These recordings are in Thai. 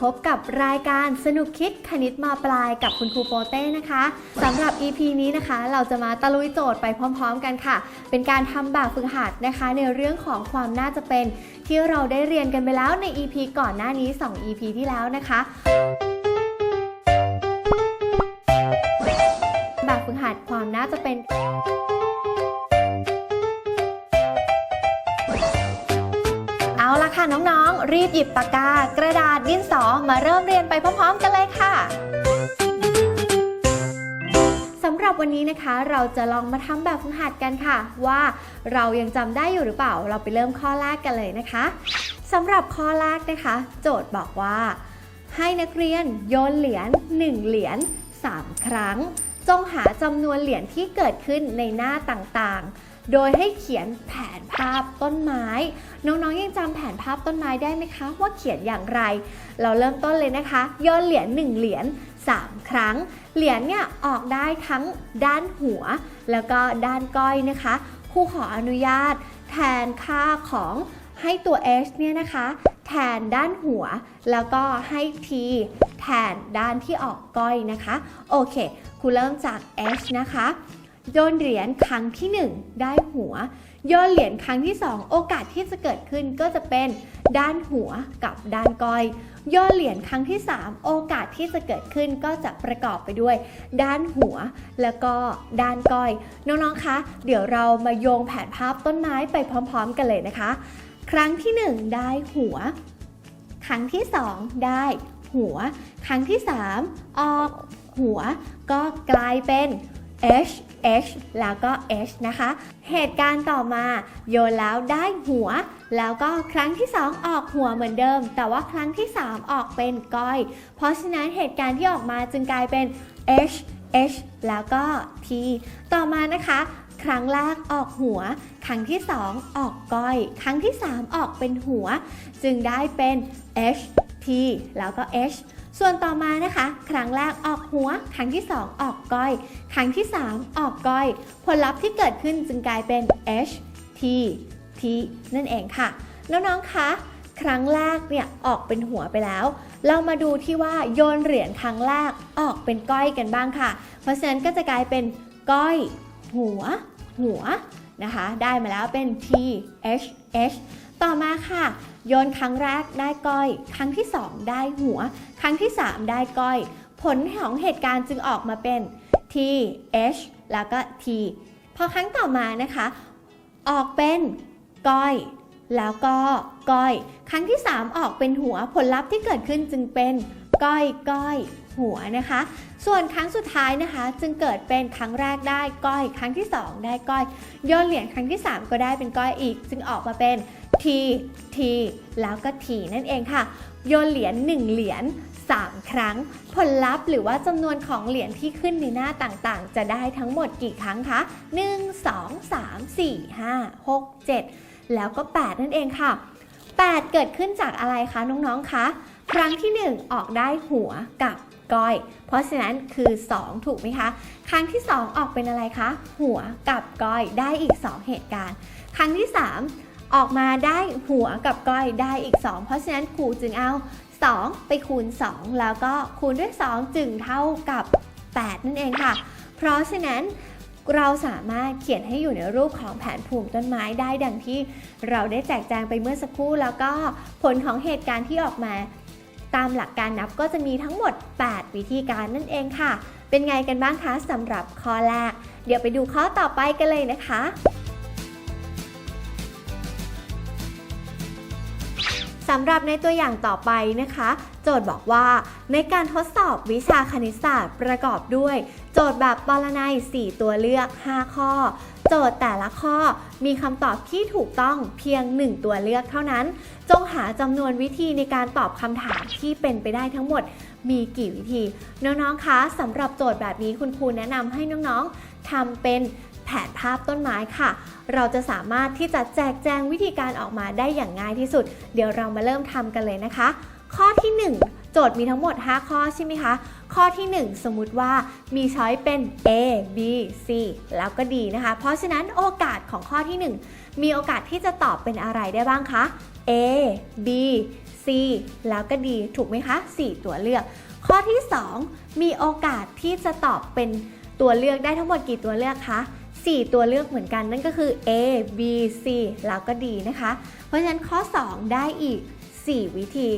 พบกับรายการสนุกคิดคณิตมาปลายกับคุณครูโปเต้นะคะสำหรับ EP นี้นะคะ เราจะมาตะลุยโจทย์ไปพร้อม ๆ กันค่ะ เป็นการทำแบบฝึกหัดนะคะ ในเรื่องของความน่าจะเป็น ที่เราได้เรียนกันไปแล้วใน EP ก่อนหน้านี้ 2 EP ที่แล้วนะคะแบบฝึกหัดความน่าจะเป็น ค่ะน้องๆ รีบหยิบปากกา กระดาษดินสอมาเริ่มเรียนไปพร้อมๆ กันเลยค่ะสำหรับวันนี้นะคะเราจะลองมาทำแบบฝึกหัดกันค่ะ ว่าเรายังจำได้อยู่หรือเปล่า เราไปเริ่มข้อแรกกันเลยนะคะสำหรับข้อแรกนะคะ โจทย์บอกว่า ให้นักเรียนโยนเหรียญ1เหรียญ3 ครั้ง จงหาจำนวนเหรียญที่เกิดขึ้นในหน้าต่างๆ โดยให้เขียนแผนภาพต้นไม้ น้องๆยังจำแผนภาพต้นไม้ได้ไหมคะ ว่าเขียนอย่างไร เราเริ่มต้นเลยนะคะโยนเหรียญ1เหรียญ3 ครั้ง เหรียญเนี่ยออกได้ทั้งด้านหัว แล้วก็ด้านก้อยนะคะครูขออนุญาต แทนค่าของให้ตัว h เนี่ยนะคะ แทนด้านหัว แล้วก็ให้ t แทนด้านที่ออกก้อยนะคะ โอเคครูเริ่มจาก h นะคะ โยนเหรียญครั้งที่ 1 ได้หัว โยนเหรียญครั้งที่ 2 โอกาสที่จะเกิดขึ้นก็จะเป็นด้านหัวกับด้านก้อย โยนเหรียญครั้งที่ 3 โอกาสที่จะเกิดขึ้นก็จะประกอบไปด้วย ด้านหัวแล้วก็ด้านก้อย น้องๆ คะ เดี๋ยวเรามาโยงแผนภาพต้นไม้ไปพร้อม ๆ กันเลยนะคะ ครั้งที่ 1 ได้หัว ครั้งที่ 2 ได้หัว ครั้งที่ 3 ออกหัว ก็กลายเป็น h h แล้วก็ h นะคะ เหตุการณ์ต่อมาโยนแล้วได้หัว แล้วก็ครั้งที่ 2 ออกหัวเหมือนเดิม แต่ว่าครั้งที่ 3 ออกเป็นก้อย เพราะฉะนั้นเหตุการณ์ที่ออกมาจึงกลายเป็น h h แล้วก็ t ต่อมานะคะ ครั้งแรกออกหัว ครั้งที่ 2 ออกก้อย ครั้งที่ 3 ออกเป็นหัว จึงได้เป็น h t แล้วก็ h ส่วนต่อมานะคะ ครั้งแรกออกหัว ครั้งที่ 2 ออกก้อย ครั้งที่ 3 ออกก้อย ผลลัพธ์ที่เกิดขึ้นจึงกลายเป็น h t t นั่นเองค่ะ น้องๆคะครั้งแรกเนี่ยออกเป็นหัวไปแล้ว เรามาดูที่ว่าโยนเหรียญครั้งแรกออกเป็นก้อยกันบ้างค่ะ เพราะฉะนั้นก็จะกลายเป็นก้อย หัว หัวนะคะ ได้มาแล้วเป็น t h h ต่อมาค่ะ โยนครั้งแรกได้ก้อย ครั้งที่ 2 ได้หัว ครั้งที่ 3 ได้ก้อย ผลของเหตุการณ์จึงออกมาเป็น t h แล้วก็ t พอครั้งต่อมานะคะ ออกเป็นก้อย แล้วก็ก้อย ครั้งที่ 3 ออกเป็นหัวผลลัพธ์ที่เกิดขึ้นจึงเป็นก้อยก้อยหัวนะคะ ส่วนครั้งสุดท้ายนะคะ จึงเกิดเป็นครั้งแรกได้ก้อย ครั้งที่ 2 ได้ก้อยโยนเหรียญครั้งที่ 3 ก็ได้เป็นก้อยอีก จึงออกมาเป็น t t แล้วก็ t นั่นเองค่ะ โยนเหรียญ1เหรียญ3 ครั้ง ผลลัพธ์หรือว่าจำนวนของเหรียญที่ขึ้นในหน้าต่างๆ จะได้ทั้งหมดกี่ครั้งคะ 1 2 3 4 5 6 7 แล้วก็ 8 นั่นเองค่ะ 8 เกิดขึ้นจากอะไรคะน้องๆ คะ ครั้งที่ 1 ออกได้หัวกับก้อย เพราะฉะนั้นคือ 2 ถูกไหมคะ ครั้งที่ 2 ออกเป็นอะไรคะ หัวกับก้อยได้อีก 2 เหตุการณ์ ครั้งที่ 3 ออกมาได้หัวกับก้อยได้อีก 2 เพราะฉะนั้นครูจึงเอา 2 ไปคูณ 2 แล้วก็คูณด้วย 2 จึงเท่ากับ 8 นั่นเองค่ะ เพราะฉะนั้นเราสามารถเขียนให้อยู่ในรูปของแผนภูมิต้นไม้ได้ดังที่เราได้แจกแจงไปเมื่อสักครู่ แล้วก็ผลของเหตุการณ์ที่ออกมาตามหลักการนับก็จะมีทั้งหมด 8 วิธีการนั่นเองค่ะ เป็นไงกันบ้างคะสำหรับข้อแรก เดี๋ยวไปดูข้อต่อไปกันเลยนะคะ สำหรับในตัวอย่างต่อไปนะคะ โจทย์บอกว่า ในการทดสอบวิชาคณิตศาสตร์ประกอบด้วย โจทย์แบบปรนัย 4 ตัวเลือก 5 ข้อ โจทย์แต่ละข้อมีคำตอบที่ถูกต้องเพียง 1 ตัวเลือกเท่านั้น จงหาจำนวนวิธีในการตอบคำถามที่เป็นไปได้ทั้งหมดมีกี่วิธี น้องๆ คะสำหรับโจทย์แบบนี้คุณครูแนะนำให้น้องๆทำเป็น ผนภาพต้นไม้ค่ะ เราจะสามารถที่จะแจกแจงวิธีการออกมาได้อย่างง่ายที่สุด เดี๋ยวเรามาเริ่มทำกันเลยนะคะ ข้อที่ 1 โจทย์มีทั้งหมด 5 ข้อใช่ไหมคะ ข้อที่ 1 สมมุติว่ามีช้อยเป็น A B C แล้วก็ D นะคะ เพราะฉะนั้นโอกาสของข้อที่ 1 มีโอกาสที่จะตอบเป็นอะไรได้บ้างคะ A B C แล้วก็ D ถูกไหมคะ 4 ตัวเลือก ข้อที่ 2 มีโอกาสที่จะตอบเป็นตัวเลือกได้ทั้งหมดกี่ตัวเลือกคะ 4 ตัวเลือกเหมือนกันนั่นก็คือ A B C แล้วก็ D นะคะ เพราะฉะนั้นข้อ 2 ได้อีก 4 วิธี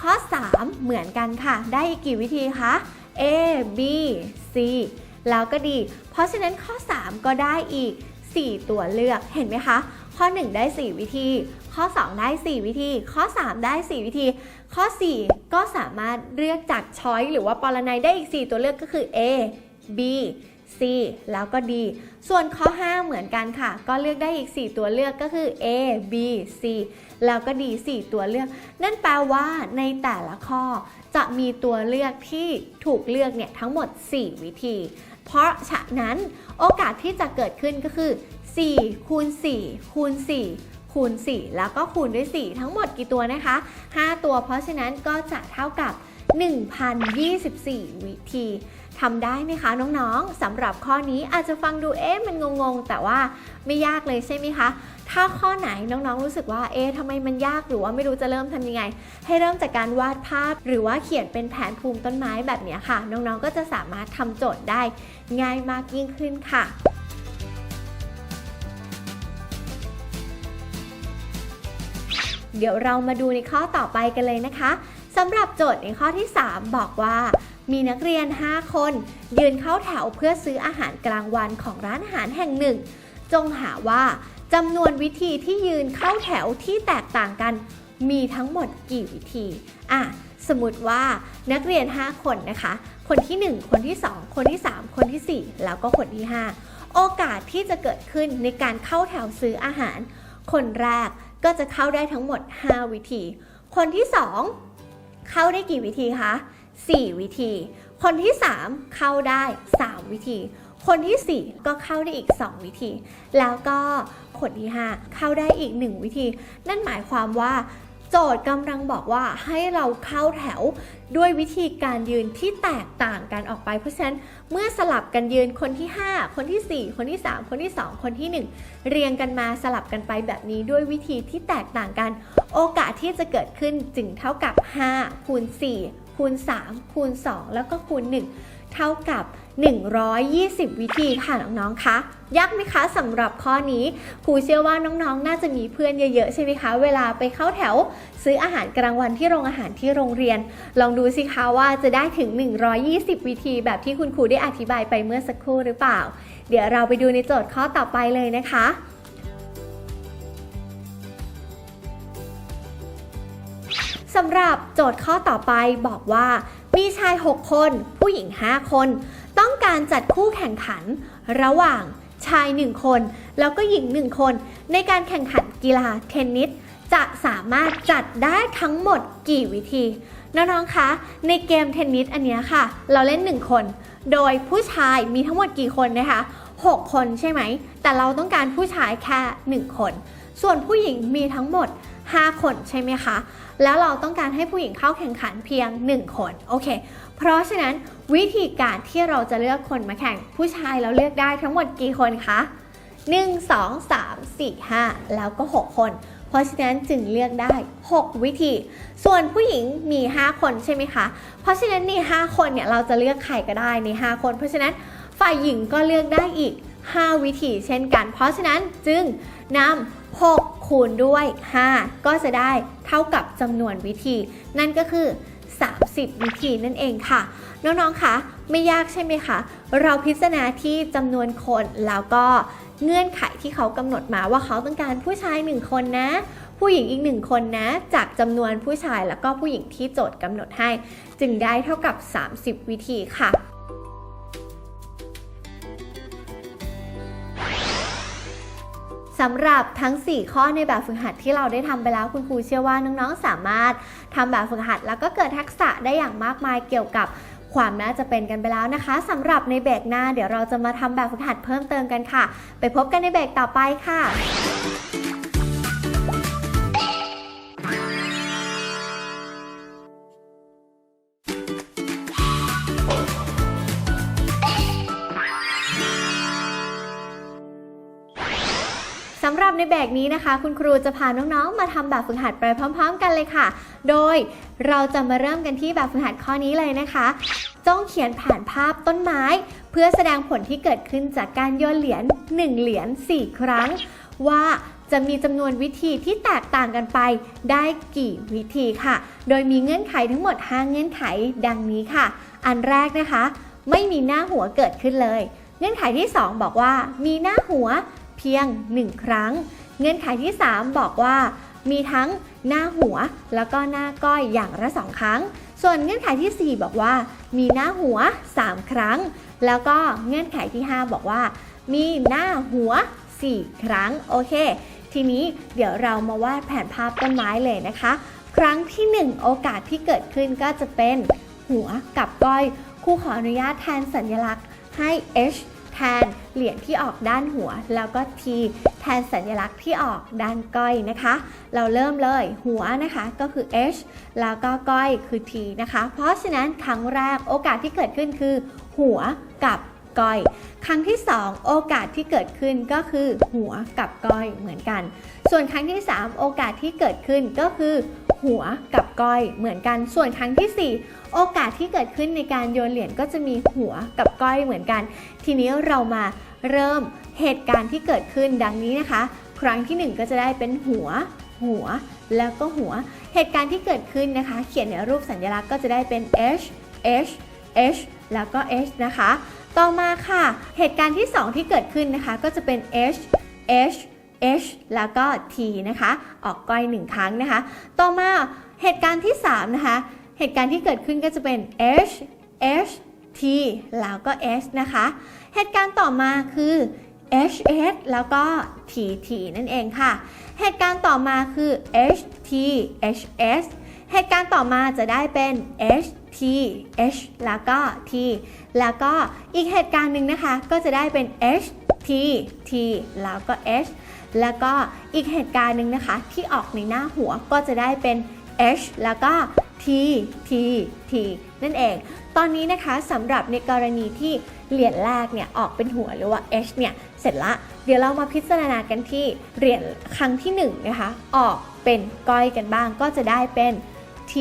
ข้อ 3 เหมือนกันค่ะ ได้อีกกี่วิธีคะ A B C แล้วก็ D เพราะฉะนั้นข้อ 3 ก็ได้อีก 4 ตัวเลือกเห็นไหมคะข้อ 1 ได้ 4 วิธี ข้อ 2 ได้ 4 วิธี ข้อ 3 ได้ 4 วิธี ข้อ 4 ก็สามารถเลือกจากช้อยหรือว่าปรนัยได้อีก 4 ตัวเลือกก็คือ A B C แล้วก็ D ส่วนข้อ 5 เหมือนกันค่ะ ก็เลือกได้อีก 4 ตัวเลือกก็คือ A B C แล้วก็ D 4 ตัวเลือก นั่นแปลว่าในแต่ละข้อจะมีตัวเลือกที่ถูกเลือกเนี่ยทั้งหมด 4 วิธี เพราะฉะนั้นโอกาสที่จะเกิดขึ้นก็คือ 4 คูณ 4 คูณ 4คูณ 4 แล้วก็คูณด้วย 4 ทั้งหมดกี่ตัวนะคะ 5 ตัว เพราะฉะนั้นก็จะเท่ากับ 1,024 วิธี ทำได้ไหมคะน้องๆสำหรับข้อนี้อาจจะฟังดูเอ๊ะมันงงๆ แต่ว่าไม่ยากเลยใช่ไหมคะ ถ้าข้อไหนน้องๆรู้สึกว่าเอ๊ะทำไมมันยากหรือว่าไม่รู้จะเริ่มทำยังไง ให้เริ่มจากการวาดภาพ หรือว่าเขียนเป็นแผนภูมิต้นไม้แบบเนี้ยค่ะ น้องๆก็จะสามารถทำโจทย์ได้ง่ายมากยิ่งขึ้นค่ะเดี๋ยวเรามาดูในข้อต่อไปกันเลยนะคะสำหรับโจทย์ในข้อที่ 3 บอกว่า มีนักเรียน 5 คน ยืนเข้าแถวเพื่อซื้ออาหารกลางวันของร้านอาหารแห่งหนึ่ง จงหาว่าจำนวนวิธีที่ยืนเข้าแถวที่แตกต่างกัน มีทั้งหมดกี่วิธี อะ สมมติว่านักเรียน 5 คนนะคะ คนที่ 1 คนที่ 2 คนที่ 3 คนทีสี่4 แล้วก็คนที่ 5 โอกาสที่จะเกิดขึ้นในการเข้าแถวซื้ออาหาร คนแรกก็จะเข้าได้ทั้งหมด 5 วิธี คนที่ 2 เข้าได้กี่วิธีคะ 4 วิธี คนที่ 3 เข้าได้ 3 วิธี คนทีสี่ 4 ก็เข้าได้อีก 2 วิธี แล้วก็คนที่ 5 เข้าได้อีก 1 วิธี นั่นหมายความว่าโจทย์กำลังบอกว่าให้เราเข้าแถวด้วยวิธีการยืนที่แตกต่างกันออกไป เพราะฉะนั้นเมื่อสลับกันยืนคนที่ 5 คนทีสี่ 4 คนที่ 3 คนที่ 2 คนที่ 1 เรียงกันมาสลับกันไปแบบนี้ด้วยวิธีที่แตกต่างกัน โอกาสที่จะเกิดขึ้นจึงเท่ากับ5คูณ4 คูณ 3 คูณ 2 แล้วก็คูณ 1 เท่ากับ 120 วิธีค่ะน้องๆคะยากไหมคะสำหรับข้อนี้ครูเชื่อว่าน้องๆ น่าจะมีเพื่อนเยอะๆใช่ไหมคะ เวลาไปเข้าแถวซื้ออาหารกลางวันที่โรงอาหารที่โรงเรียน ลองดูสิคะว่าจะได้ถึง 120 วิธีแบบที่คุณครูได้อธิบายไปเมื่อสักครู่หรือเปล่า เดี๋ยวเราไปดูในโจทย์ข้อต่อไปเลยนะคะ สำหรับโจทย์ข้อต่อไปบอกว่า มีชาย 6 คน ผู้หญิง 5 คน ต้องการจัดคู่แข่งขัน ระหว่างชาย 1 คน แล้วก็หญิง 1 คน ในการแข่งขันกีฬาเทนนิสจะสามารถจัดได้ทั้งหมดกี่วิธี น้องๆ คะ ในเกมเทนนิสอันเนี้ยค่ะ เราเล่น 1 คน โดยผู้ชายมีทั้งหมดกี่คนนะคะ 6 คนใช่ไหม แต่เราต้องการผู้ชายแค่ 1 คน ส่วนผู้หญิงมีทั้งหมด 5 คนใช่ไหมคะ แล้วเราต้องการให้ผู้หญิงเข้าแข่งขันเพียง 1 คนโอเค เพราะฉะนั้นวิธีการที่เราจะเลือกคนมาแข่งผู้ชายเราเลือกได้ทั้งหมดกี่คนคะ 1 2 3 4 5 แล้วก็ 6 คน เพราะฉะนั้นจึงเลือกได้ 6 วิธี ส่วนผู้หญิงมี 5 คนใช่ไหมคะ เพราะฉะนั้นใน5คนเนี่ยเราจะเลือกใครก็ได้ใน 5 คน เพราะฉะนั้นฝ่ายหญิงก็เลือกได้อีก 5 วิธีเช่นกัน เพราะฉะนั้นจึงนำ 6 คูณด้วย 5 ก็จะได้เท่ากับจำนวนวิธี นั่นก็คือ 30 วิธีนั่นเองค่ะ น้องๆคะไม่ยากใช่ไหมคะ เราพิจารณาที่จำนวนคนแล้วก็เงื่อนไขที่เขากำหนดมาว่าเขาต้องการผู้ชายหนึ่งคนนะ ผู้หญิงอีกหนึ่งคนนะ จากจำนวนผู้ชายแล้วก็ผู้หญิงที่โจทย์กำหนดให้ จึงได้เท่ากับ 30 วิธีค่ะ สำหรับทั้ง 4 ข้อในแบบฝึกหัดที่เราได้ทำไปแล้วคุณครูเชื่อว่าน้องๆ สามารถทำแบบฝึกหัด แล้วก็เกิดทักษะได้อย่างมากมายเกี่ยวกับความน่าจะเป็นกันไปแล้วนะคะสำหรับในเบรกหน้า เดี๋ยวเราจะมาทำแบบฝึกหัดเพิ่มเติมกันค่ะ ไปพบกันในเบรกต่อไปค่ะ ในแบบนี้นะคะ คุณครูจะพาน้องๆ มาทำแบบฝึกหัดไปพร้อม ๆ กันเลยค่ะ โดยเราจะมาเริ่มกันที่แบบฝึกหัดข้อนี้เลยนะคะจ้องเขียนผ่านภาพต้นไม้ เพื่อแสดงผลที่เกิดขึ้นจากการโยนเหรียญ1เหรียญ4 ครั้ง ว่าจะมีจำนวนวิธีที่แตกต่างกันไปได้กี่วิธีค่ะ โดยมีเงื่อนไขทั้งหมด 5 เงื่อนไขดังนี้ค่ะ อันแรกนะคะ ไม่มีหน้าหัวเกิดขึ้นเลย เงื่อนไขที่ 2 บอกว่า มีหน้าหัว พียง 1 ครั้ง เงื่อนไขที่ 3 บอกว่า มีทั้งหน้าหัวแล้วก็หน้าก้อยอย่างละ 2 ครั้ง ส่วนเงื่อนไขที่ 4 บอกว่า มีหน้าหัว 3 ครั้ง แล้วก็เงื่อนไขที่ 5 บอกว่า มีหน้าหัว 4 ครั้ง โอเค ทีนี้เดี๋ยวเรามาวาดแผนภาพต้นไม้เลยนะคะ ครั้งที่ 1 โอกาสที่เกิดขึ้นก็จะเป็นหัวกับก้อยครูขออนุญาตแทนสัญลักษณ์ให้ H แทนเหรียญที่ออกด้านหัว แล้วก็ T แทนสัญลักษณ์ที่ออกด้านก้อยนะคะ เราเริ่มเลยหัวนะคะก็คือ H แล้วก็ก้อยคือ T นะคะ เพราะฉะนั้นครั้งแรกโอกาสที่เกิดขึ้นคือ หัวกับก้อย ครั้งที่ 2 โอกาสที่เกิดขึ้นก็คือหัวกับก้อยเหมือนกัน ส่วนครั้งที่ 3 โอกาสที่เกิดขึ้นก็คือ หัวกับก้อยเหมือนกัน ส่วนครั้งที่ 4 โอกาสที่เกิดขึ้นในการโยนเหรียญก็จะมีหัวกับก้อยเหมือนกัน ทีนี้เรามาเริ่มเหตุการณ์ที่เกิดขึ้นดังนี้นะคะ ครั้งที่ 1 ก็จะได้เป็นหัว หัว แล้วก็หัว เหตุการณ์ที่เกิดขึ้นนะคะ เขียนในรูปสัญลักษณ์ก็จะได้เป็น h h h แล้วก็ h นะคะ ต่อมาค่ะ เหตุการณ์ที่ 2 ที่เกิดขึ้นนะคะ ก็จะเป็น h h h แล้วก็ t นะคะ ออกก้อยหนึ่งครั้งนะคะ ต่อมาเหตุการณ์ที่ 3 นะคะ เหตุการณ์ที่เกิดขึ้นก็จะเป็น h h t แล้วก็ s นะคะ เหตุการณ์ต่อมาคือ h h แล้วก็ t t นั่นเองค่ะ เหตุการณ์ต่อมาคือ h t h s เหตุการณ์ต่อมาจะได้เป็น h t h แล้วก็ t แล้วก็อีกเหตุการณ์หนึ่งนะคะ ก็จะได้เป็น h t t แล้วก็ h แล้วก็อีกเหตุการณ์หนึ่งนะคะ ที่ออกในหน้าหัวก็จะได้เป็น h แล้วก็ t t t นั่นเอง ตอนนี้นะคะสำหรับในกรณีที่เหรียญแรกเนี่ยออกเป็นหัวหรือว่า h เนี่ยเสร็จละ เดี๋ยวเรามาพิจารณากันที่เหรียญครั้งที่1นะคะออกเป็นก้อยกันบ้างก็จะได้เป็น t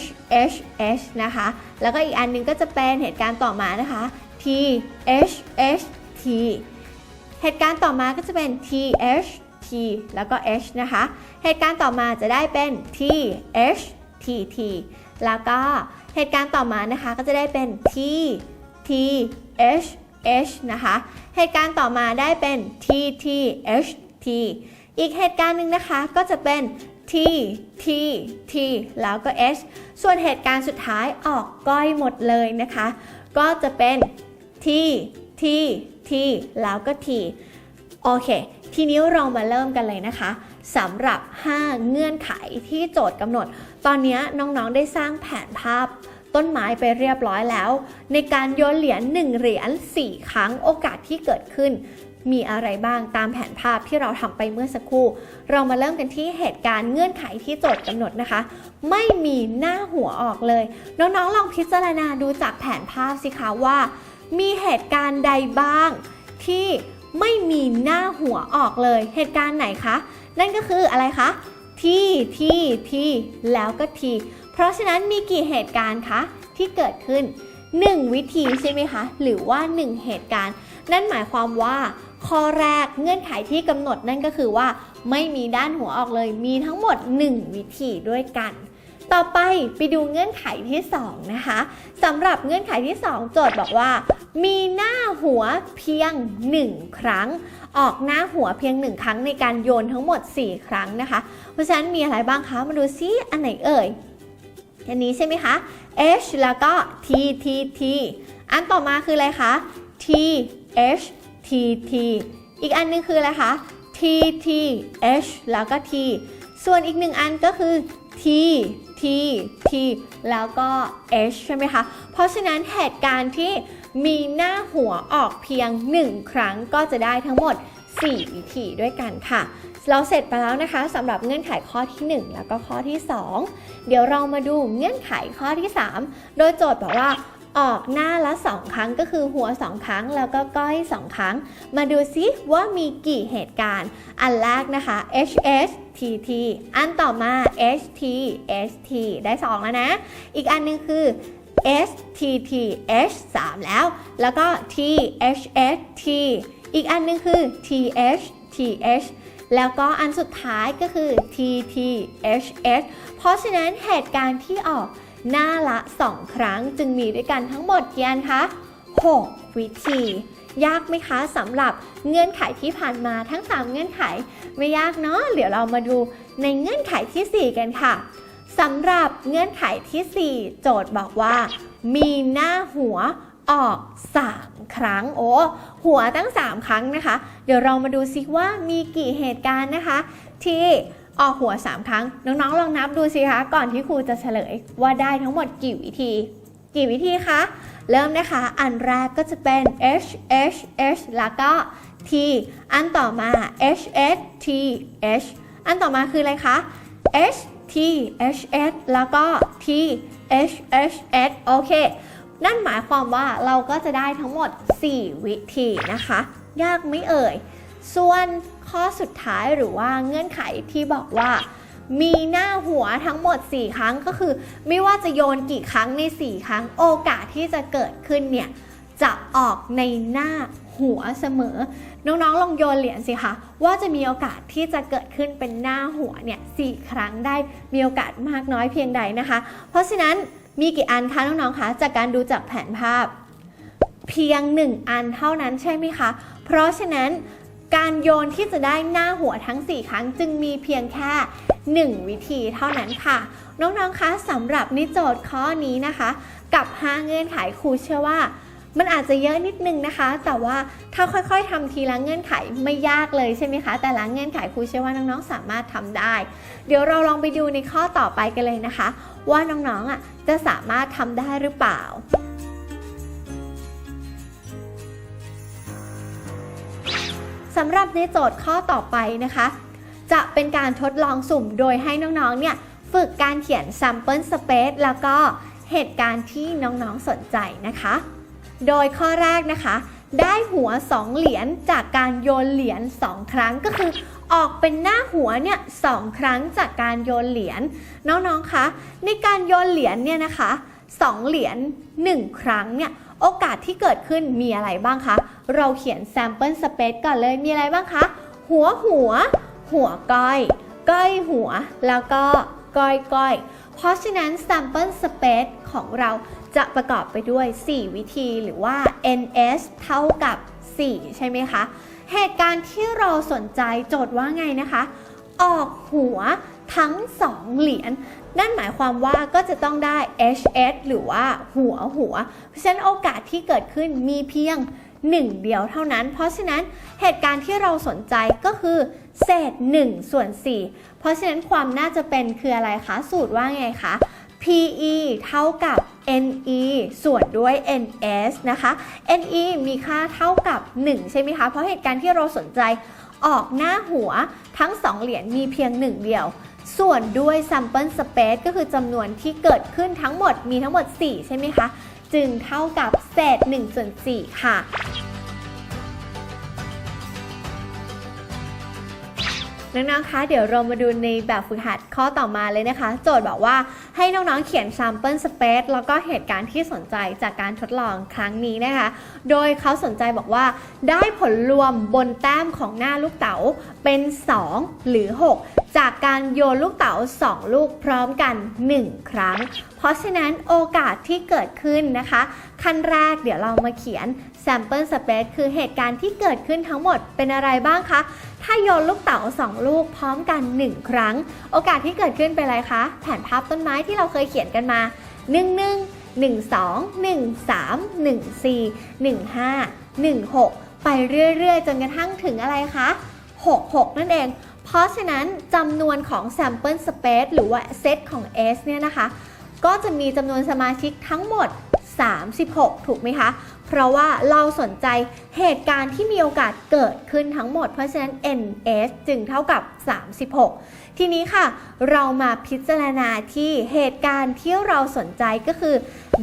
h h h นะคะ แล้วก็อีกอันหนึงก็จะเป็นเหตุการณ์ต่อมานะคะ t h h t เหตุการณ์ต่อมาก็จะเป็น t h t แล้วก็ h นะคะ เหตุการณ์ต่อมาจะได้เป็น t h t t แล้วก็เหตุการณ์ต่อมานะคะก็จะได้เป็น t t h h นะคะ เหตุการณ์ต่อมาได้เป็น t t h t อีกเหตุการณ์หนึ่งนะคะก็จะเป็น t t t แล้วก็ h ส่วนเหตุการณ์สุดท้ายออกก้อยหมดเลยนะคะ ก็จะเป็น t t t แล้วก็ t โอเค ทีนี้เรามาเริ่มกันเลยนะคะสำหรับ 5 เงื่อนไขที่โจทย์กำหนด ตอนนี้น้องๆได้สร้างแผนภาพต้นไม้ไปเรียบร้อยแล้ว ในการโยนเหรียญ1เหรียญ4 ครั้งโอกาสที่เกิดขึ้น มีอะไรบ้างตามแผนภาพที่เราทำไปเมื่อสักครู่ เรามาเริ่มกันที่เหตุการณ์เงื่อนไขที่โจทย์กำหนดนะคะ ไม่มีหน้าหัวออกเลย น้องๆลองพิจารณาดูจากแผนภาพสิคะว่า มีเหตุการณ์ใดบ้าง ที่ไม่มีหน้าหัวออกเลย เหตุการณ์ไหนคะ นั่นก็คืออะไรคะ ที่ ที่ ที่ แล้วก็ที เพราะฉะนั้นมีกี่เหตุการณ์คะ ที่เกิดขึ้น 1 วิธีใช่ไหมคะ หรือว่า 1 เหตุการณ์ นั่นหมายความว่าข้อแรกเงื่อนไขที่กำหนดนั่นก็คือว่า ไม่มีด้านหัวออกเลย มีทั้งหมด 1 วิธีด้วยกัน ต่อไปไปดูเงื่อนไขที่ 2 นะคะสำหรับเงื่อนไขที่ 2 โจทย์บอกว่า มีหน้าหัวเพียง 1 ครั้ง ออกหน้าหัวเพียง 1 ครั้งในการโยนทั้งหมด 4 ครั้งนะคะ เพราะฉะนั้นมีอะไรบ้างคะ มาดูซิอันไหนเอ่ย อันนี้ใช่ไหมคะ h แล้วก็ t t t อันต่อมาคืออะไรคะ t h t t อีกอันนึงคืออะไรคะ t t h แล้วก็ t ส่วนอีกหนึ่งอันก็คือ t t t แล้วก็ h ใช่ไหมคะ เพราะฉะนั้นเหตุการณ์ที่มีหน้าหัวออกเพียง 1 ครั้งก็จะได้ทั้งหมด 4 วิธีด้วยกันค่ะ เราเสร็จไปแล้วนะคะสำหรับเงื่อนไขข้อที่ 1 แล้วก็ข้อที่ 2 เดี๋ยวเรามาดูเงื่อนไขข้อที่ 3 โดยโจทย์บอกว่า ออกหน้าละ 2 ครั้งก็คือหัว 2 ครั้งแล้วก็ก้อย 2 ครั้ง มาดูซิว่ามีกี่เหตุการณ์ อันแรกนะคะ H H T T อันต่อมา H T S T ได้ 2 แล้วนะ อีกอันหนึงคือ S T T H 3 แล้ว แล้วก็ T H S T อีกอันหนึงคือ T H T H แล้วก็อันสุดท้ายก็คือ T T H S เพราะฉะนั้นเหตุการณ์ที่ออก หน้าละ 2 ครั้งจึงมีด้วยกันทั้งหมดกี่อันคะ 6 วิธี ยากไหมคะสำหรับเงื่อนไขที่ผ่านมาทั้ง 3 เงื่อนไข ไม่ยากเนาะเดี๋ยวเรามาดูในเงื่อนไขทีสี่4 กันค่ะสำหรับเงื่อนไขทีสี่ 4 โจทย์บอกว่า มีหน้าหัวออก 3 ครั้ง โอ้หัวตั้ง 3 ครั้งนะคะ เดี๋ยวเรามาดูซิว่ามีกี่เหตุการณ์นะคะ ที่ ออกหัว 3 ครั้ง น้องๆ ลองนับดูสิคะ ก่อนที่ครูจะเฉลยว่าได้ทั้งหมดกี่วิธี กี่วิธีคะ เริ่มนะคะ อันแรกก็จะเป็น H H H แล้วก็ T อันต่อมา H S T H อันต่อมาคืออะไรคะ H T H S แล้วก็ T H H S โอเค นั่นหมายความว่าเราก็จะได้ทั้งหมด 4 วิธีนะคะ ยากไม่เอ่ย ส่วน ข้อสุดท้ายหรือว่าเงื่อนไขที่บอกว่า มีหน้าหัวทั้งหมด 4 ครั้งก็คือ ไม่ว่าจะโยนกี่ครั้งใน 4 ครั้ง โอกาสที่จะเกิดขึ้นเนี่ยจะออกในหน้าหัวเสมอ น้องๆ ลองโยนเหรียญสิคะว่าจะมีโอกาสที่จะเกิดขึ้นเป็นหน้าหัวเนี่ยสครั้งได้มีโอกาสมากน้อยเพียงใดนะคะ เพราะฉะนั้นมีกี่อันคะน้องๆคะจากการดูจากแผนภาพ เพียง1อันเท่านั้นใช่ไหมคะ เพราะฉะนั้น การโยนที่จะได้หน้าหัวทั้ง 4 ครั้งจึงมีเพียงแค่ 1 วิธีเท่านั้นค่ะ น้องๆ คะสำหรับนิโจทย์ข้อนี้นะคะ กับ 5 เงื่อนไขครูเชื่อว่า มันอาจจะเยอะนิดนึงนะคะ แต่ว่าถ้าค่อยๆทำทีละเงื่อนไขไม่ยากเลยใช่ไหมคะ แต่ละเงื่อนไขครูเชื่อว่าน้องๆ สามารถทำได้ เดี๋ยวเราลองไปดูในข้อต่อไปกันเลยนะคะ ว่าน้องๆอะจะสามารถทำได้หรือเปล่า สำหรับในโจทย์ข้อต่อไปนะคะ จะเป็นการทดลองสุ่มโดยให้น้องๆ เนี่ยฝึกการเขียน sample space แล้วก็เหตุการณ์ที่น้องๆ สนใจนะคะ โดยข้อแรกนะคะ ได้หัว 2 เหรียญจากการโยนเหรียญ2ครั้งก็คือออกเป็นหน้าหัวเนี่ยสองครั้งจากการโยนเหรียญน้องๆคะในการโยนเหรียญเนี่ยนะคะ2เหรียญ1ครั้งเนี่ย โอกาสที่เกิดขึ้นมีอะไรบ้างคะ เราเขียน sample space ก่อนเลยมีอะไรบ้างคะ หัวหัว หัวก้อย ก้อยหัว แล้วก็ก้อยก้อย เพราะฉะนั้น sample space ของเราจะประกอบไปด้วย 4 วิธีหรือว่า ns เท่ากับ 4 ใช่ไหมคะ เหตุการณ์ที่เราสนใจโจทย์ว่าไงนะคะ ออกหัวทั้ง 2 เหรียญ นั่นหมายความว่าก็จะต้องได้ hs หรือว่าหัวหัว เพราะฉะนั้นโอกาสที่เกิดขึ้นมีเพียง1เดียวเท่านั้น เพราะฉะนั้นเหตุการณ์ที่เราสนใจก็คือเศษ1ส่วน4 เพราะฉะนั้นความน่าจะเป็นคืออะไรคะ สูตรว่าไงคะ PE เท่ากับ NE ส่วนด้วย NS นะคะ NE มีค่าเท่ากับ 1 ใช่ไหมคะ เพราะเหตุการณ์ที่เราสนใจออกหน้าหัวทั้ง 2 เหรียญมีเพียง 1 เดียว ส่วนด้วย sample space ก็คือจำนวนที่เกิดขึ้นทั้งหมดมีทั้งหมด 4 ใช่ไหมคะ จึงเท่ากับเศษ1ส่วน4ค่ะ น้องๆ คะเดี๋ยวเรามาดูในแบบฝึกหัดข้อต่อมาเลยนะคะ โจทย์บอกว่าให้น้องๆ เขียน sample space แล้วก็เหตุการณ์ที่สนใจจากการทดลองครั้งนี้นะคะ โดยเขาสนใจบอกว่า ได้ผลรวมบนแต้มของหน้าลูกเต๋าเป็น 2 หรือ 6 จากการโยนลูกเต๋า 2 ลูกพร้อมกัน 1 ครั้ง เพราะฉะนั้นโอกาสที่เกิดขึ้นนะคะ ขั้นแรกเดี๋ยวเรามาเขียน sample space คือเหตุการณ์ที่เกิดขึ้นทั้งหมดเป็นอะไรบ้างคะ ถ้าโยนลูกเต๋า2 ลูกพร้อมกัน 1 ครั้ง โอกาสที่เกิดขึ้นเป็นอะไรคะ แผนภาพต้นไม้ที่เราเคยเขียนกันมา 1 1 1 2 1 3 1 4 1 5 1 6 ไปเรื่อยๆ จนกระทั่งถึงอะไรคะ 6 6 นั่นเอง เพราะฉะนั้นจำนวนของ sample space หรือว่าเซตของ S เนี่ยนะคะ ก็จะมีจำนวนสมาชิกทั้งหมด 36 ถูกไหมคะ เพราะว่าเราสนใจเหตุการณ์ที่มีโอกาสเกิดขึ้นทั้งหมด เพราะฉะนั้น ns จึงเท่ากับ 36 ทีนี้ค่ะ เรามาพิจารณาที่เหตุการณ์ที่เราสนใจก็คือ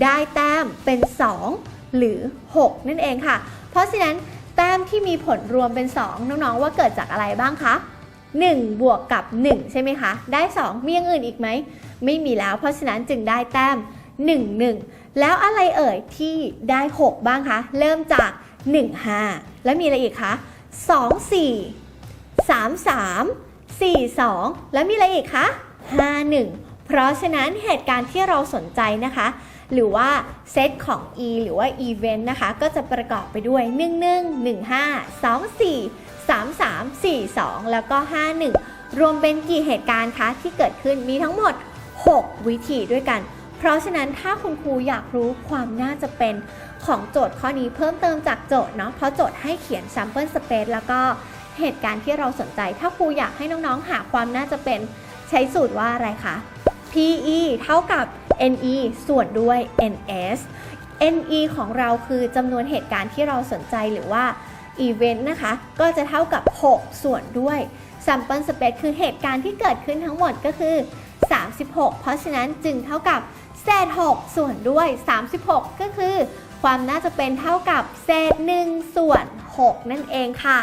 ได้แต้มเป็น 2 หรือ 6 นั่นเองค่ะ เพราะฉะนั้นแต้มที่มีผลรวมเป็น 2 น้องๆ ว่าเกิดจากอะไรบ้างคะ1 บวกกับ 1 ใช่ไหมคะ ได้ 2 มีอย่างอื่นอีกไหม ไม่มีแล้ว เพราะฉะนั้นจึงได้แต้ม 1 1 แล้วอะไรเอ่ยที่ได้ 6 บ้างคะ เริ่มจาก 1 5 แล้วมีอะไรอีกคะ 2 4 3 3 4 2 แล้วมีอะไรอีกคะ 5 1 เพราะฉะนั้นเหตุการณ์ที่เราสนใจนะคะ หรือว่าเซตของ e หรือว่า event นะคะ ก็จะประกอบไปด้วย 1 1 1 5 2 4 3 3 4 2 แล้วก็ 5 1 รวมเป็นกี่เหตุการณ์คะที่เกิดขึ้นมีทั้งหมด 6 วิธีด้วยกัน เพราะฉะนั้นถ้าคุณครูอยากรู้ความน่าจะเป็นของโจทย์ข้อนี้เพิ่มเติมจากโจทย์เนาะเพราะโจทย์ให้เขียน sample space แล้วก็เหตุการณ์ที่เราสนใจ ถ้าครูอยากให้น้องๆ หาความน่าจะเป็นใช้สูตรว่าอะไรคะ PE เท่ากับ NE ส่วนด้วย NS NE ของเราคือจำนวนเหตุการณ์ที่เราสนใจหรือว่า Event นะคะ ก็จะเท่ากับ 6 ส่วนด้วย Sample Space คือเหตุการณ์ที่เกิดขึ้นทั้งหมดก็คือ 36 เพราะฉะนั้นจึงเท่ากับ เศษ 6 ส่วนด้วย 36 ก็คือ ความน่าจะเป็นเท่ากับเศษ 1 ส่วน 6 นั่นเองค่ะ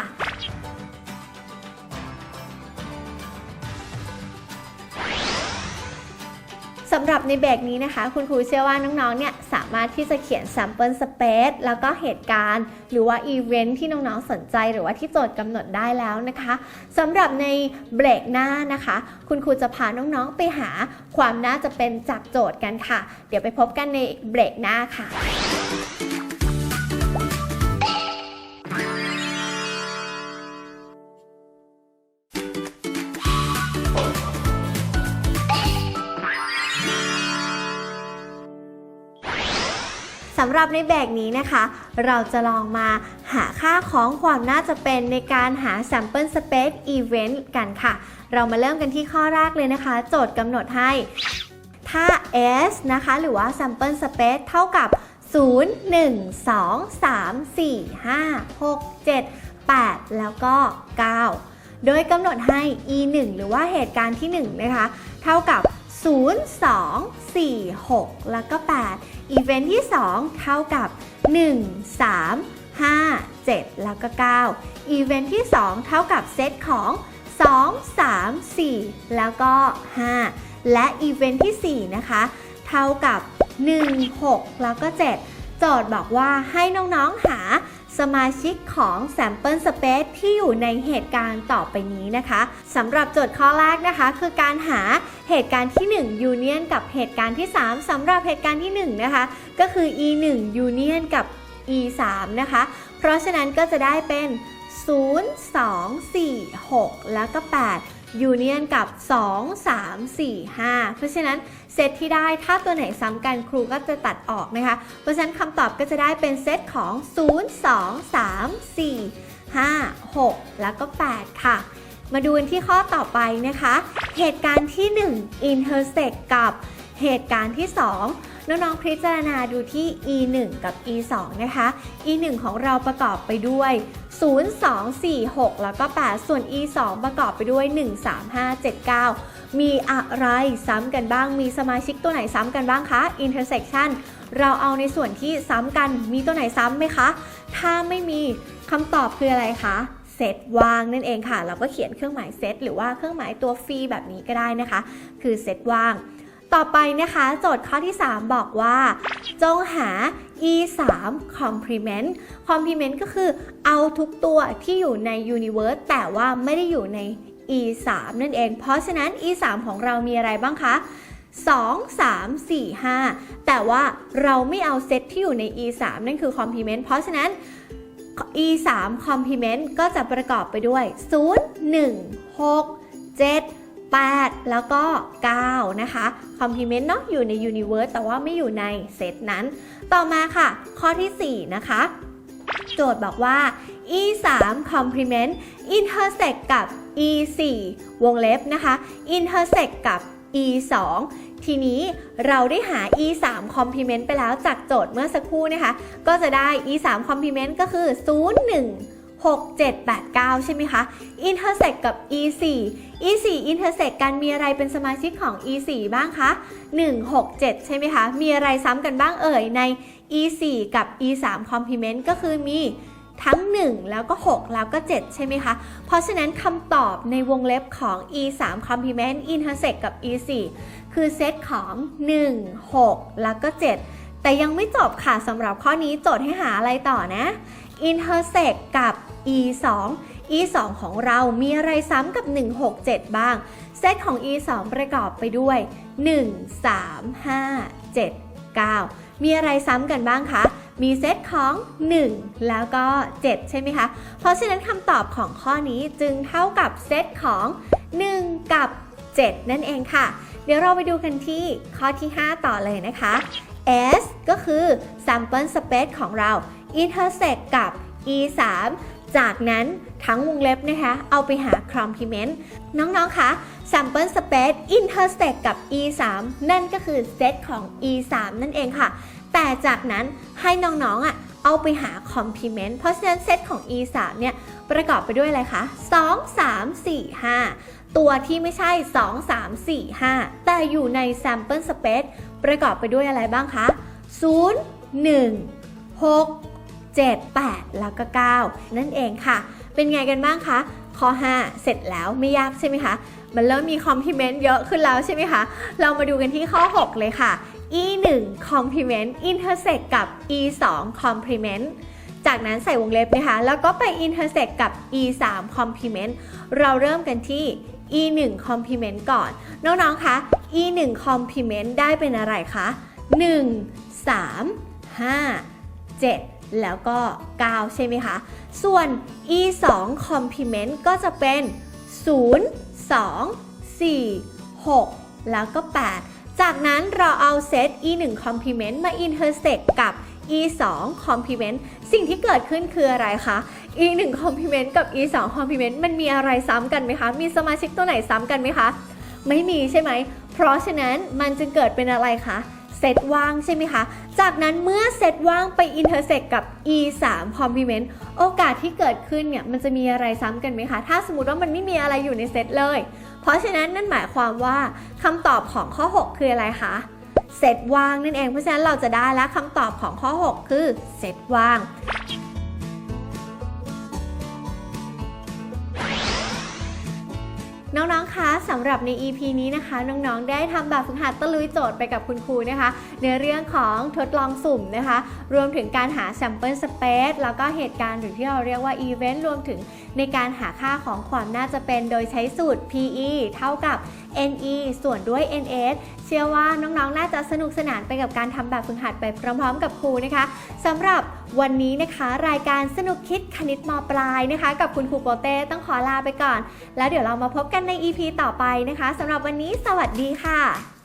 สำหรับในแบกนี้นะคะ คุณครูเชื่อว่าน้องๆ เนี่ยสามารถที่จะเขียน sample space แล้วก็เหตุการณ์ หรือว่า event ที่น้องๆ สนใจหรือว่าที่โจทย์กำหนดได้แล้วนะคะสำหรับในเบรกหน้านะคะ คุณครูจะพาน้องๆ ไปหาความน่าจะเป็นจากโจทย์กันค่ะ เดี๋ยวไปพบกันในเบรกหน้าค่ะ สำหรับในแบกนี้นะคะ เราจะลองมาหาค่าของความน่าจะเป็นในการหา sample space event กันค่ะ เรามาเริ่มกันที่ข้อแรกเลยนะคะ โจทย์กำหนดให้ถ้า s นะคะ หรือว่า sample space เท่ากับ 0 1 2 3 4 5 6 7 8 แล้วก็ 9 โดยกำหนดให้ e 1หรือว่าเหตุการณ์ที่ 1 นะคะ เท่ากับ 0 2 4 6 แล้วก็ 8 อีเวนท์ที่ 2 เท่ากับ 1 3 5 7 แล้วก็ 9 อีเวนท์ที่ 2 เท่ากับเซตของ 2 3 4 แล้วก็ 5 และอีเวนท์ที่ 4 นะคะ เท่ากับ 1 6 แล้วก็ 7 โจทย์บอกว่าให้น้องๆหา สมาชิกของ Sample Space ที่อยู่ในเหตุการณ์ต่อไปนี้นะคะสำหรับโจทย์ข้อแรกนะคะ คือการหาเหตุการณ์ที่1 Union กับเหตุการณ์ที่ 3สำหรับเหตุการณ์ที่ 1 นะคะ ก็คือ e 1 Union กับ e 3 นะคะ เพราะฉะนั้นก็จะได้เป็น 0 2 4 6 แล้วก็ 8 ยูเนียนกับ 2 3 4 5 เพราะฉะนั้นเซตที่ได้ถ้าตัวไหนซ้ำกันครูก็จะตัดออกนะคะ เพราะฉะนั้นคำตอบก็จะได้เป็นเซตของ 0 2 3 4 5 6 แล้วก็ 8 ค่ะ มาดูที่ข้อต่อไปนะคะ เหตุการณ์ที่ 1 intersect กับเหตุการณ์ที่ 2น้องๆพิจารณาดูที่ e 1กับ e 2นะคะ e 1ของเราประกอบไปด้วย 0 2 4 6 แล้วก็ 8 ส่วน e 2ประกอบไปด้วย 1 3 5 7 9 มีอะไรซ้ำกันบ้าง มีสมาชิกตัวไหนซ้ำกันบ้างคะ intersection เราเอาในส่วนที่ซ้ำกัน มีตัวไหนซ้ำไหมคะ ถ้าไม่มีคำตอบคืออะไรคะเซตว่างนั่นเองค่ะ เราก็เขียนเครื่องหมายเซตหรือว่าเครื่องหมายตัวฟรีแบบนี้ก็ได้นะคะ คือเซตว่าง ต่อไปนะคะโจทย์ข้อที่ 3 บอกว่า จงหา e 3 complement complement ก็คือเอาทุกตัวที่อยู่ใน universe แต่ว่าไม่ได้อยู่ใน e 3นั่นเอง เพราะฉะนั้น e 3ของเรามีอะไรบ้างคะ 2 3 4 5 แต่ว่าเราไม่เอาเซตที่อยู่ใน e 3นั่นคือ complement เพราะฉะนั้น e 3 complement ก็จะประกอบไปด้วย 0 1 6 7 8 แล้วก็ 9 นะคะ complement เนาะอยู่ใน universe แต่ว่าไม่อยู่ในเซตนั้น ต่อมาค่ะ ข้อที่ 4 นะคะ โจทย์บอกว่า e 3 complement intersect กับ e 4วงเล็บนะคะ intersect กับ e 2ทีนี้เราได้หา e 3 complement ไปแล้วจากโจทย์เมื่อสักครู่นะคะ ก็จะได้ e 3 complement ก็คือ 0 1 6 7 8 9 ใช่ไหมคะ intersect กับ e 4 e 4 intersect กันมีอะไรเป็นสมาชิกของ e 4 บ้างคะ 1 6 7 ใช่ไหมคะ มีอะไรซ้ำกันบ้างเอ่ยใน e 4 กับ e 3 complement ก็คือมีทั้ง 1 แล้วก็ 6 แล้วก็ 7 ใช่ไหมคะ เพราะฉะนั้นคำตอบในวงเล็บของ e 3 complement intersect กับ e 4คือเซตของ 1 6 แล้วก็ 7 แต่ยังไม่จบค่ะสำหรับข้อนี้โจทย์ให้หาอะไรต่อนะ intersect กับ e 2 e 2 ของเรามีอะไรซ้ำกับ 1 6 7 บ้าง เซตของ e 2 ประกอบไปด้วย 1 3 5 7 9 มีอะไรซ้ำกันบ้างคะ มีเซตของ 1 แล้วก็ 7 ใช่ไหมคะ เพราะฉะนั้นคำตอบของข้อนี้จึงเท่ากับเซตของ 1 กับ 7 นั่นเองค่ะ เดี๋ยวเราไปดูกันที่ข้อที่ 5 ต่อเลยนะคะ S ก็คือ sample space ของเรา intersect กับ e 3 จากนั้นทั้งวงเล็บนะคะ เอาไปหา complement น้องๆ คะ sample space intersect กับ e 3 นั่นก็คือเซตของ e 3 นั่นเองค่ะ แต่จากนั้นให้น้องๆอะเอาไปหา complement เพราะฉะนั้นเซตของ e 3 เนี่ยประกอบไปด้วยอะไรคะ 2 3 4 5 ตัวที่ไม่ใช่ 2 3 4 5 แต่อยู่ใน sample space ประกอบไปด้วยอะไรบ้างคะ 0 1 6 7 8 แล้วก็ 9 นั่นเองค่ะ เป็นไงกันบ้างคะข้อ 5 เสร็จแล้วไม่ยากใช่ไหมคะ มันเริ่มมีคอมพ l เมนต์เยอะขึ้นแล้วใช่ไหมคะ เรามาดูกันที่ข้อ 6 เลยค่ะ e 1 complement intersect กับ e 2 complement จากนั้นใส่วงเล็บนะคะ แล้วก็ไป intersect กับ e 3 complement เราเริ่มกันที่ e 1 complement ก่อน น้องๆ คะ e 1 complement ได้เป็นอะไรคะ 1 3 5 7 แล้วก็ 9 ใช่ไหมคะ ส่วน e 2 complement ก็จะเป็น 0 2 4 6 แล้วก็ 8 จากนั้นเราเอาเซต e 1 complement มา intersect กับ e 2 complement สิ่งที่เกิดขึ้นคืออะไรคะ e 1 complement กับ e 2 complement มันมีอะไรซ้ำกันไหมคะ มีสมาชิกตัวไหนซ้ำกันไหมคะ ไม่มีใช่ไหม เพราะฉะนั้นมันจึงเกิดเป็นอะไรคะ เซตว่างใช่ไหมคะ จากนั้นเมื่อเซตว่างไปอินเทอร์เซกกับ e 3 complement โอกาสที่เกิดขึ้นเนี่ยมันจะมีอะไรซ้ำกันไหมคะ ถ้าสมมติว่ามันไม่มีอะไรอยู่ในเซตเลย เพราะฉะนั้นนั่นหมายความว่าคำตอบของข้อ 6 คืออะไรคะเซตว่างนั่นเอง เพราะฉะนั้นเราจะได้แล้วคำตอบของข้อ 6 คือเซตว่าง น้องๆ คะสำหรับใน EP นี้นะคะ น้องๆ ได้ทำแบบฝึกหัดตะลุยโจทย์ไปกับคุณครูนะคะ ในเรื่องของทดลองสุ่มนะคะ รวมถึงการหา sample space แล้วก็เหตุการณ์หรือที่เราเรียกว่า event รวมถึงในการหาค่าของความน่าจะเป็นโดยใช้สูตร PE เท่ากับ NE ส่วนด้วย NS เชื่อว่าน้องๆ น่าจะสนุกสนานไปกับการทำแบบฝึกหัดไปพร้อมๆ กับครูนะคะสำหรับ วันนี้นะคะรายการสนุกคิดคณิตมปลายนะคะ กับคุณครูโปเต้ต้องขอลาไปก่อน แล้วเดี๋ยวเรามาพบกันใน EP ต่อไปนะคะสำหรับวันนี้สวัสดีค่ะ